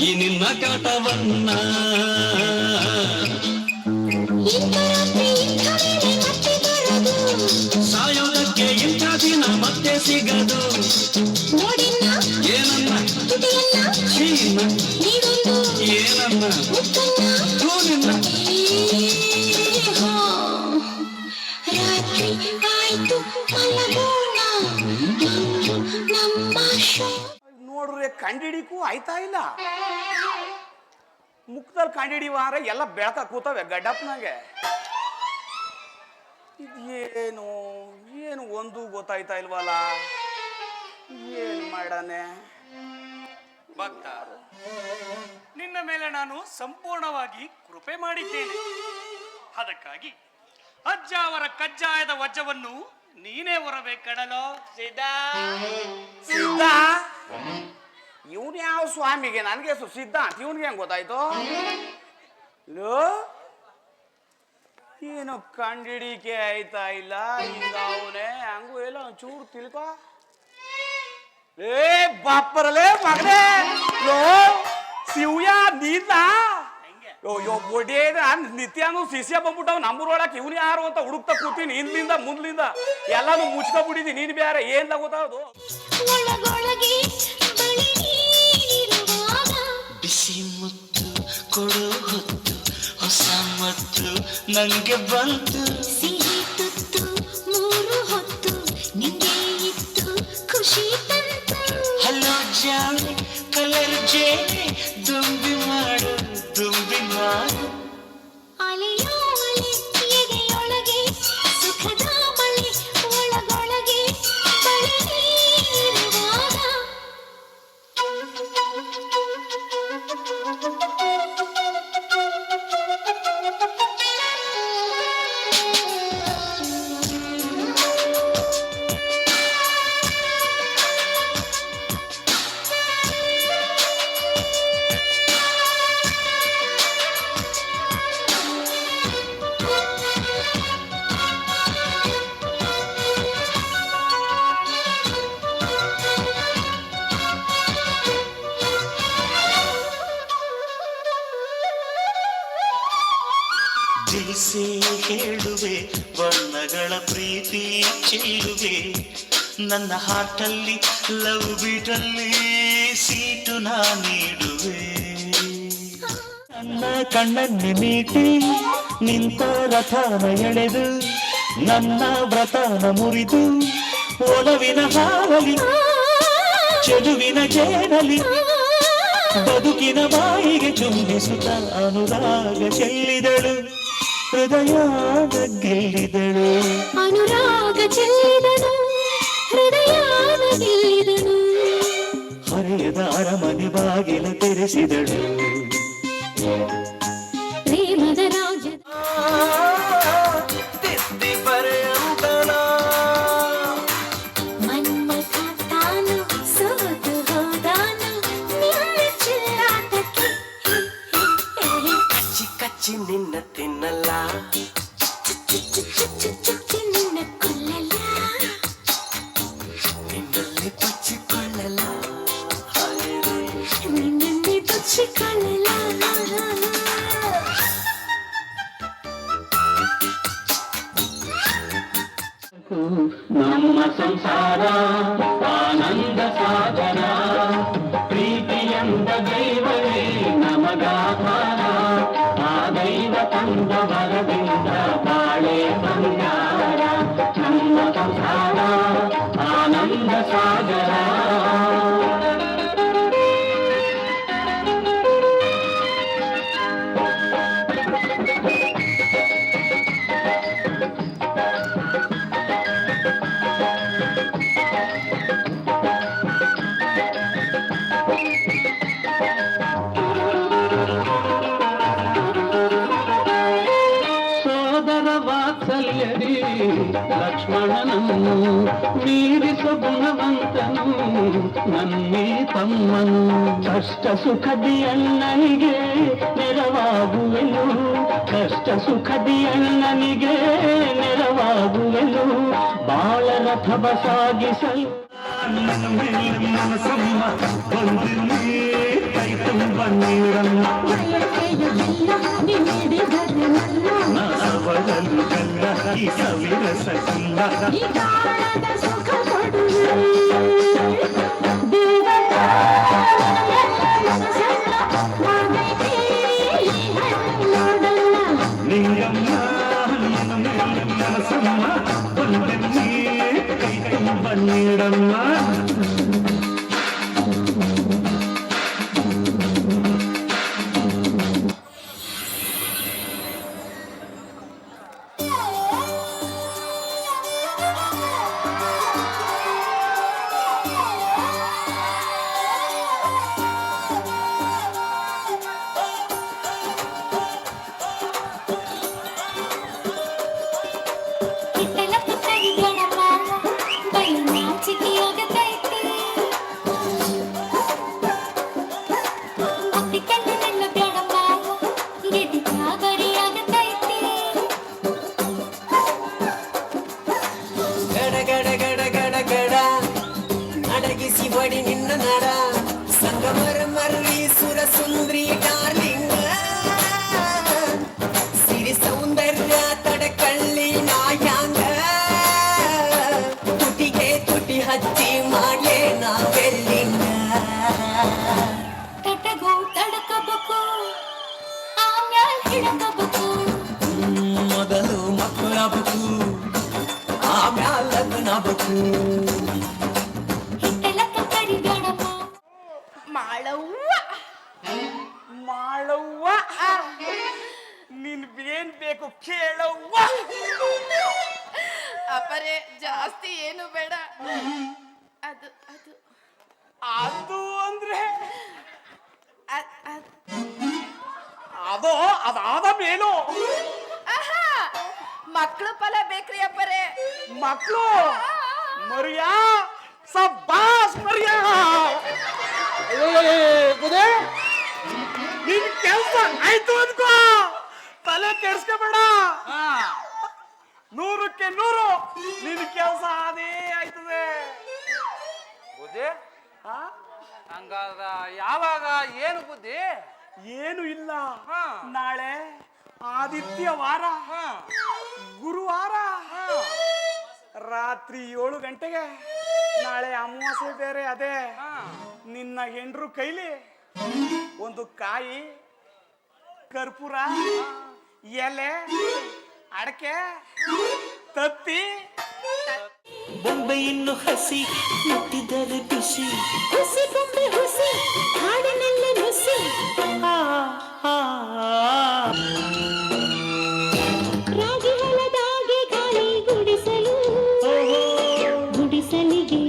ಈ ನಿನ್ನ ಕಾಟವನ್ನ ಇಂಥ ರಾತ್ರಿ ಇಂಥ ವೇಳೆ ಮತ್ತೆ ಬರೋದು ಸಾಯೋದಕ್ಕೆ ಇಂಥ ದಿನ ಮತ್ತೆ ಸಿಗದು ನೋಡಿನ್ನ ಏನನ್ನ ತುಟಿಯನ್ನ ಚೀನ ನೀಡೊಂದು ಏನನ್ನ ಕಂಡಿಡಿಕು ಆಯ್ತಾ ಇಲ್ಲ? ಮುಖದಲ್ಲಿ ಕಂಡಿಡಿವಾರ ಎಲ್ಲ ಬೆಳಕ ಕೂತವೆ ಗಡ್ಡಪ್ಪನಾಗೆ. ಇದೇನು ಏನು ಒಂದು ಗೊತ್ತಾಯ್ತಾ ಇಲ್ವಲ್ಲ? ಏನು ಮಾಡಾನೆ ಭಕ್ತ ನಿನ್ನ ಮೇಲೆ ನಾನು ಸಂಪೂರ್ಣವಾಗಿ ಕೃಪೆ ಮಾಡಿದ್ದೇನೆ. ಅದಕ್ಕಾಗಿ ಅಜ್ಜ ಅವರ ಕಜ್ಜಾಯದ ವಜ್ಜವನ್ನು ನೀನೇ ಹೊರಬೇಕಡಲೋ ಸಿದ್ಧ ಸಿದ್ಧ ಇವನು ಯಾವ ಸ್ವಾಮಿಗೆ? ನನಗೆ ಸಿದ್ಧಾಂತ. ಇವನಿಗೆ ಹೆಂಗ್ ಗೊತ್ತಾಯ್ತು? ಲೋ? ಏನು ಕಂಡಿಡಿಕೆ ಆಯ್ತಾ ಇಲ್ಲ? ಹಿಂಗ ಅವನೇ ಹಂಗೂ ಎಲ್ಲ ಚೂರು ತಿಳ್ಕೊ. ಏ ಬಾಪರಲೇ ಮಗನೇ! ಲೋ, ಶಿವ್ಯ ನೀತ ಯೋ ಯೋ ಬೊಡಿ ನಿತ್ಯಾನು ಶಿಷ್ಯ ಬಂದ್ಬಿಟ್ಟವ್ ನಮ್ಮೂರ್ ಒಳಕ್ ಇವ್ನು ಯಾರು ಅಂತ ಹುಡುಕ್ತಾ ಕೂತೀನಿ ಹಿಂದ್ಲಿಂದ, ಮುಂದ್ಲಿಂದ. ಎಲ್ಲಾನು ಮುಚ್ಕೊಬಿಟ್ಟಿದ್ದೀನಿ ನೀನು ಬೇರೆ ಏನ್ ಗೊತ್ತಾಗೋದು? ಮುತ್ತು ಕೊಡೋ ಹೊತ್ತು ಹೊಸ ಮತ್ತು ನನಗೆ ಬಂತು. ತಿಳಿಸಿ ಹೇಳುವೆ ಬಣ್ಣಗಳ ಪ್ರೀತಿ ಚೆಲ್ಲುವೆ ನನ್ನ ಹಾಟಲ್ಲಿ ಲವ್ ಬೀಟಲ್ಲಿ ಸೀಟು ನಾ ನೀಡುವೆ. ನನ್ನ ಕಣ್ಣನ್ನು ಮೀಟಿ, ನಿಂತ ರಥನ ಎಳೆದು, ನನ್ನ ವ್ರತನ ಮುರಿದು, ಒಲವಿನ ಹಾವಲಿ ಚೆಲುವಿನ ಜೇನಲಿ, ಬದುಕಿನ ಬಾಯಿಗೆ ಚುಂಬಿಸುತ್ತ ಅನುರಾಗ ಚೆಲ್ಲಿದಳು. ಹೃದಯಾನ ಗೆಲ್ಲಿದಳು ಅನುರಾಗ ಚೆಲ್ಲಿದನು ಹೃದಯಾನ ಗೆಲ್ಲಿದನು ಹರೆಯದ ಅರಮನೆ ಬಾಗಿಲು ತೆರೆಸಿದಳು. colors. ಲಕ್ಷ್ಮಣನನ್ನು ಮೀರಿಸು ಗುಣವಂತನು ನನ್ನಿ ತಮ್ಮನು ಕಷ್ಟ ಸುಖದಿ ಅಣ್ಣನಿಗೆ ನೆರವಾಗುವೆನು ಕಷ್ಟ ಸುಖದಿ ಅಣ್ಣನಿಗೆ ನೆರವಾಗುವೆನು ಬಾಳ ರಥವ கண்ணும் மனசம்மா வந்து நீ தைத்தும் பன்னீரம்மா சவிர சகுந்தா சுகப்படுவே ಬಡಿ ನಿನ್ನ ನರ. ಸಂಗಮರ ಮರ್ರಿ ಸುರ ಸುಂದ್ರಿ ಡಾರ್ಲಿಂಗ. ಸಿರಿ ಸೌಂದರ್ಯ ತಡಕಳ್ಳಿ ನಾಯಾಂಗ. ತುಟಿಗೆ ತುಟಿ ಹಚ್ಚಿ ಮಾಡ್ಲೆ ನಾವೆಲ್ಲಿಂಗ ತಟಗೂ ತಡಕಬೇಕು ಆಮ್ಯಾಲ್ ಹಿಡಕಬೇಕು. ಮೊದಲು ಮಕ್ಕಳಾಗಬೇಕು ಆಮ್ಯಾಲ ಲಗ್ನಬಕು ಅದು ಅದು. ಅದು ಅಂದ್ರೆ? ಅದ್- ಅದ್- ಅದು ಅದಾದ ಮೇಲೂ. ಆಹಾ! ಮಕ್ಕಳು ಫಲ ಬೇಕ್ರಿ ಅಪ್ಪರೇ. ಮಕ್ಕಳು ಮರಿಯಾ? ಸಬ್ಬಾಸ್ ಮರಿಯಾ? ನಿನ್ ಕೆಲ್ಸ ಆಯ್ತು ಅನ್ಕೋ ತಲೆ ಕೆಡ್ಸ್ಕೊಬೇಡ ಆ? ಹಂಗಾದ್ರ ಯಾವಾಗ? ಏನು ಬುದ್ಧಿ? ಏನು ಇಲ್ಲ. ಹಾ. ನಾಳೆ ಆದಿತ್ಯವಾರ ಹಾ. ಗುರುವಾರ. ರಾತ್ರಿ ಏಳು ಗಂಟೆಗೆ. ನಾಳೆ ಅಮಾವಾಸ್ಯೆ ಬೇರೆ ಅದೇ. ಹಾ. ನಿನ್ನ ಹೆಂಡ್ರು ಕೈಲಿ ಒಂದು ಕಾಯಿ ಕರ್ಪೂರ ಎಲೆ ಅಡಕೆ ತತ್ತಿ. ಬೊಂಬೆ ಇನ್ನು ಹಸಿ ಮುಟ್ಟಿದರೆ ಬಿಸಿ. ಹುಸಿ ಬೊಂಬೆ ಹುಸಿ ಹಾಡಿನಲ್ಲಿ ನುಸಿ. ರಾಗಿ ಹೊಲದಾಗೆ ಗಾಳಿ ಗುಡಿಸಲು ಗುಡಿಸಲಿಗೆ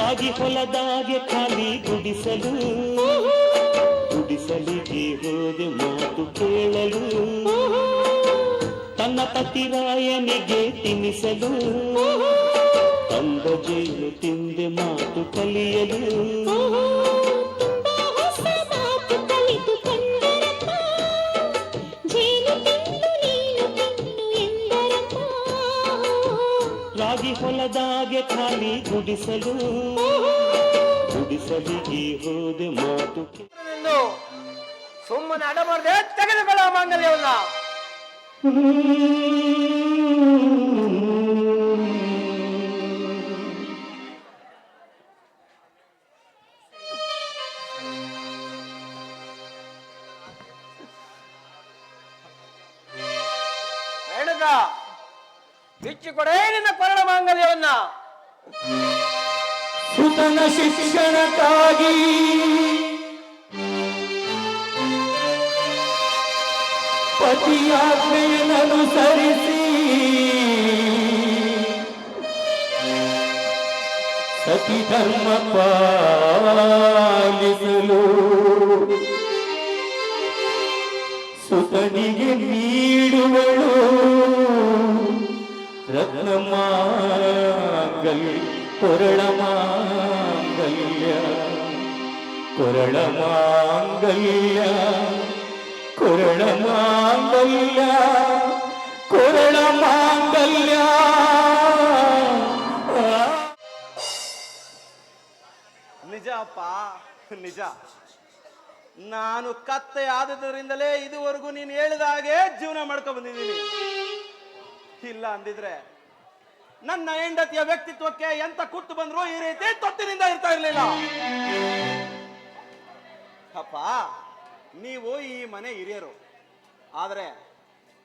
ರಾಗಿ ಹೊಲದಾಗೆ ಖಾಲಿ ಗುಡಿಸಲು. ಗುಡಿಸಲಿಗೆ ಹೋದೆ ಮಾತು ಕೇಳಲು. ತನ್ನ ಪತಿರಾಯನಿಗೆ ತಿನ್ನಿಸಲು. ತಂದ ಜೈಲು ತಿಂದೆ ಮಾತು ಕಲಿಯಲು. ರಾಗಿ ಹೊಲದಾಗೆ ಖಾಲಿ ಗುಡಿಸಲು. ಗುಡಿಸಲಿ ಹೋದೆ ಮಾತು ಸುಮ್ಮನೆ ಅಡಮರದೆ ತೆಗೆದುಕೊಳ್ಳೋ ಮಾಂಗಲ್ಯವನ್ನ. ರೇಣುಕ ಬಿಚ್ಚಿ ಕೊಡೇ ನಿನ್ನ ಕೊರಳ ಮಾಂಗಲ್ಯವನ್ನ. ಸುತನ ಶಿಕ್ಷಣಕ್ಕಾಗಿ ಪತಿಯಾಜ್ಞೆಯನ್ನನುಸರಿಸಿ ಸತಿ ಧರ್ಮ ಪಾಲಿಸಲು ಸುತನಿಗೆ ನೀಡುವಳು ಮಾಂಗಲ್ಯ ಕೊರಳ ಮಾಂಗಲ್ಯ ಕೊರಳ ಮಾಂಗಲ್ಯ ನಿಜ ಅಪ್ಪ, ನಿಜ. ನಾನು ಕತ್ತೆ ಆದದರಿಂದಲೇ ಇದುವರೆಗೂ ನೀನು ಹೇಳಿದ ಹಾಗೆ ಜೀವನ ಮಾಡ್ಕೊ ಬಂದಿದ್ದೀನಿ. ಇಲ್ಲ ಅಂದಿದ್ರೆ ನನ್ನ ಹೆಂಡತಿಯ ವ್ಯಕ್ತಿತ್ವಕ್ಕೆ ಎಂತ ಕುತ್ತು ಬಂದ್ರು ಈ ರೀತಿ ತೊತ್ತಿನಿಂದ ಇರ್ತಾ ಇರ್ಲಿಲ್ಲ. ಅಪ್ಪ, ನೀವು ಈ ಮನೆ ಹಿರಿಯರು. ಆದ್ರೆ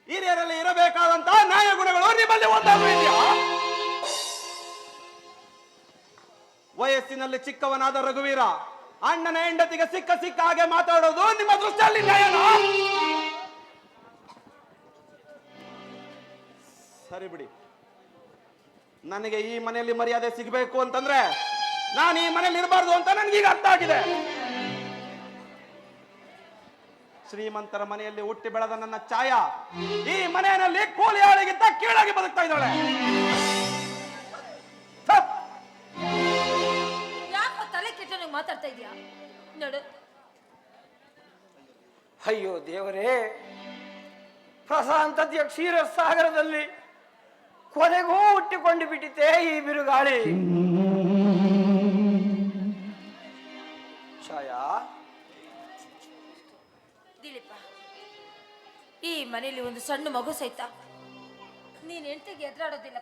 ಹಿರಿಯರಲ್ಲಿ ಇರಬೇಕಾದಂತಹ ನ್ಯಾಯ ಗುಣಗಳು ನಿಮ್ಮಲ್ಲಿ ಒಂದಾದ್ರೂ ಇದೆಯಾ? ವಯಸ್ಸಿನಲ್ಲಿ ಚಿಕ್ಕವನಾದ ರಘುವೀರ, ಅಣ್ಣನ ಹೆಂಡತಿಗೆ ಸಿಕ್ಕ ಸಿಕ್ಕ ಹಾಗೆ ಮಾತಾಡೋದು ನಿಮ್ಮ ದೃಷ್ಟಿಯಲ್ಲಿ ಸರಿ ಬಿಡಿ. ನನಗೆ ಈ ಮನೆಯಲ್ಲಿ ಮರ್ಯಾದೆ ಸಿಗಬೇಕು ಅಂತಂದ್ರೆ ನಾನು ಈ ಮನೆಯಲ್ಲಿ ಇರಬಾರ್ದು ಅಂತ ನನಗೀಗ ಅರ್ಥ ಆಗಿದೆ. ಶ್ರೀಮಂತರ ಮನೆಯಲ್ಲಿ ಹುಟ್ಟಿ ಬೆಳೆದ ನನ್ನ ಛಾಯ ಈ ಮನೆಯಲ್ಲಿ ಕೂಲಿ ಆಳಿಗಿಂತ ಕೀಳಾಗಿ ಬದುಕ್ತಾ ಇದ್ದಾಳೆ! ಯಾಕೋ ತಲೆ ಕೆಟ್ಟನಿಗೆ ಮಾತಾಡ್ತಾ ಇದೀಯಾ? ನೋಡು. ಅಯ್ಯೋ ದೇವರೇ ಪ್ರಶಾಂತ ಕ್ಷೀರ ಸಾಗರದಲ್ಲಿ ಕೊನೆಗೂ ಹುಟ್ಟಿಕೊಂಡು ಬಿಟ್ಟಿತೆ ಈ ಬಿರುಗಾಳಿ. ಛಾಯಾ. ದಿಲೀಪ, ಈ ಮನೆಯಲ್ಲಿ ಒಂದು ಸಣ್ಣ ಮಗು ಸಹಿತ ನೀನ್ ಹೆಂಡತಿಗೆ ಎದುರಾಡೋದಿಲ್ಲ